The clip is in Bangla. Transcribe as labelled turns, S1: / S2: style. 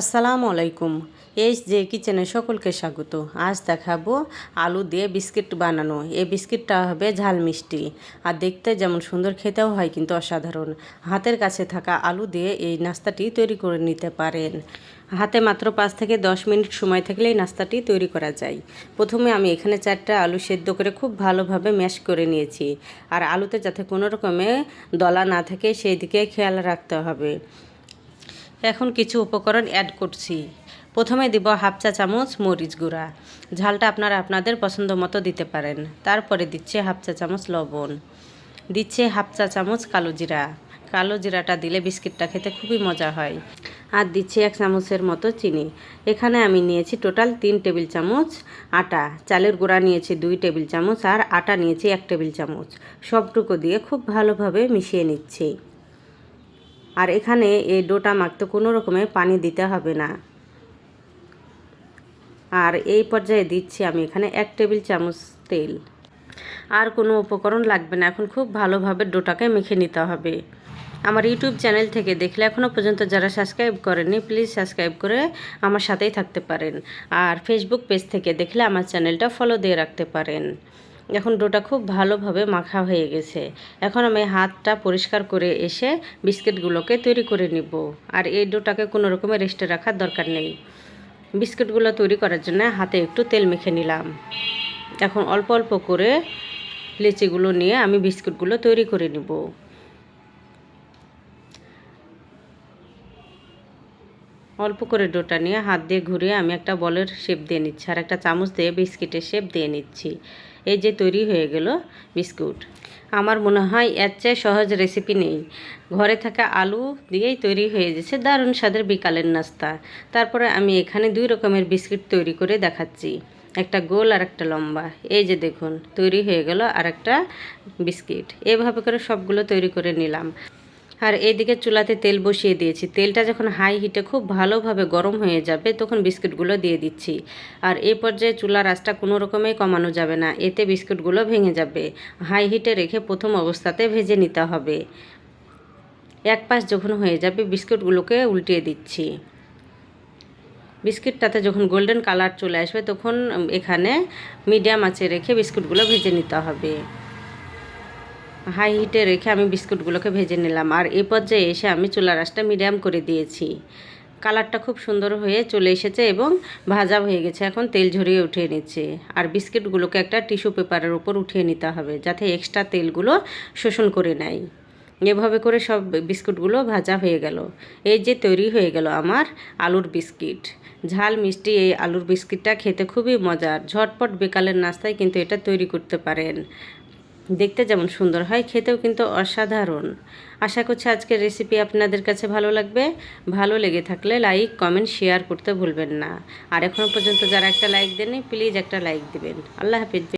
S1: আসসালামু আলাইকুম। এই যে কিচেনে সকলকে স্বাগত। আজ দেখাবো আলু দিয়ে বিস্কিট বানানো। এই বিস্কিটটা হবে ঝাল মিষ্টি। আর দেখতে যেমন সুন্দর খেতেও হয়, কিন্তু অসাধারণ। হাতের কাছে থাকা আলু দিয়ে এই নাস্তাটি তৈরি করে নিতে পারেন। হাতে মাত্র পাঁচ থেকে দশ মিনিট সময় থাকলে এই নাস্তাটি তৈরি করা যায়। প্রথমে আমি এখানে চারটা আলু সেদ্ধ করে খুব ভালোভাবে ম্যাশ করে নিয়েছি। আর আলুতে যাতে কোনো রকমে দলা না থাকে, সেই দিকে খেয়াল রাখতে হবে। এখন কিছু উপকরণ অ্যাড করছি। প্রথমে দিব হাফ চা চামচ মরিচ গুঁড়া। ঝালটা আপনারা আপনাদের পছন্দ মতো দিতে পারেন। তারপরে দিচ্ছে হাফ চা চামচ লবণ। দিচ্ছে হাফ চা চামচ কালো জিরা। কালো জিরাটা দিলে বিস্কিটটা খেতে খুবই মজা হয়। আর দিচ্ছি এক চামচের মতো চিনি। এখানে আমি নিয়েছি টোটাল তিন টেবিল চামচ আটা। চালের গুঁড়া নিয়েছি দুই টেবিল চামচ আর আটা নিয়েছি এক টেবিল চামচ। সবটুকু দিয়ে খুব ভালোভাবে মিশিয়ে নিচ্ছি। আর এখানে এই ডোটা মাখতে কোনো রকমের পানি দিতে হবে না। আর এই পর্যায়ে দিচ্ছি আমি এখানে এক টেবিল চামচ তেল। আর কোনো উপকরণ লাগবে না, এখন খুব ভালোভাবে ডোটাকে মেখে নিতে হবে। আমার ইউটিউব চ্যানেল থেকে দেখলে এখনও পর্যন্ত যারা সাবস্ক্রাইব করেননি, প্লিজ সাবস্ক্রাইব করে আমার সাথেই থাকতে পারেন। আর ফেসবুক পেজ থেকে দেখলে আমার চ্যানেলটা ফলো দিয়ে রাখতে পারেন। এখন ডোটা খুব ভালোভাবে মাখা হয়ে গেছে। এখন আমি হাতটা পরিষ্কার করে এসে বিস্কিটগুলোকে তৈরি করে নিব। আর এই ডোটাকে কোনো রকমের রেস্টে রাখার দরকার নেই। বিস্কিটগুলো তৈরি করার জন্য হাতে একটু তেল মেখে নিলাম। এখন অল্প অল্প করে লেচিগুলো নিয়ে আমি বিস্কুটগুলো তৈরি করে নিব। অল্প করে ডোটা নিয়ে হাত দিয়ে ঘুরিয়ে আমি একটা বলের শেপ দিয়ে নিচ্ছি আর একটা চামচ দিয়ে বিস্কিটের শেপ দিয়ে নিচ্ছি। এই যে তৈরি হয়ে গেল বিস্কুট। আমার মনে হয় এর চেয়ে সহজ রেসিপি নেই। ঘরে থাকা আলু দিয়েই তৈরি হয়ে গেছে দারুণ স্বাদের বিকালের নাস্তা। তারপরে আমি এখানে দুই রকমের বিস্কিট তৈরি করে দেখাচ্ছি। একটা গোল আর একটা লম্বা। এই যে দেখুন, তৈরি হয়ে গেল আর একটা বিস্কিট। এভাবে করে সবগুলো তৈরি করে নিলাম। আর এইদিকে চুলাতে তেল বসিয়ে দিয়েছি। তেলটা যখন হাই হিটে খুব ভালোভাবে গরম হয়ে যাবে, তখন বিস্কুটগুলো দিয়ে দিচ্ছি। আর এই পর্যায়ে চুলার আঁচটা কোনো রকমেই কমানো যাবে না, এতে বিস্কুটগুলো ভেঙে যাবে। হাই হিটে রেখে প্রথম অবস্থাতে ভেজে নিতে হবে। এক পাশ যখন হয়ে যাবে, বিস্কুটগুলোকে উল্টিয়ে দিচ্ছি। বিস্কিটটাতে যখন গোল্ডেন কালার চলে আসবে, তখন এখানে মিডিয়াম আঁচে রেখে বিস্কুটগুলো ভেজে নিতে হবে। হাই হিটে রেখে আমি বিস্কুটগুলোকে ভেজে নিলাম। আর এই পর্যায়ে এসে আমি চুলা রাসটা মিডিয়াম করে দিয়েছি। কালারটা খুব সুন্দর হয়ে চলে এসেছে এবং ভাজা হয়ে গেছে। এখন তেল ঝরিয়ে উঠিয়ে নিচ্ছে। আর বিস্কিটগুলোকে একটা টিস্যু পেপারের উপর উঠিয়ে নিতে হবে যাতে এক্সট্রা তেলগুলো শোষণ করে নেয়। এভাবে করে সব বিস্কুটগুলো ভাজা হয়ে গেল। এই যে তৈরি হয়ে গেল আমার আলুর বিস্কিট। ঝাল মিষ্টি এই আলুর বিস্কিটটা খেতে খুবই মজার। ঝটপট বিকালের নাস্তায় কিন্তু এটা তৈরি করতে পারেন। দেখতে যেমন সুন্দর হয়, খেতেও কিন্তু অসাধারণ। আশা করছি আজকের রেসিপি আপনাদের কাছে ভালো লাগবে। ভালো লেগে থাকলে লাইক কমেন্ট শেয়ার করতে ভুলবেন না। আর এখনও পর্যন্ত যারা একটা লাইক দেননি প্লিজ একটা লাইক দেবেন। আল্লাহ হাফিজ।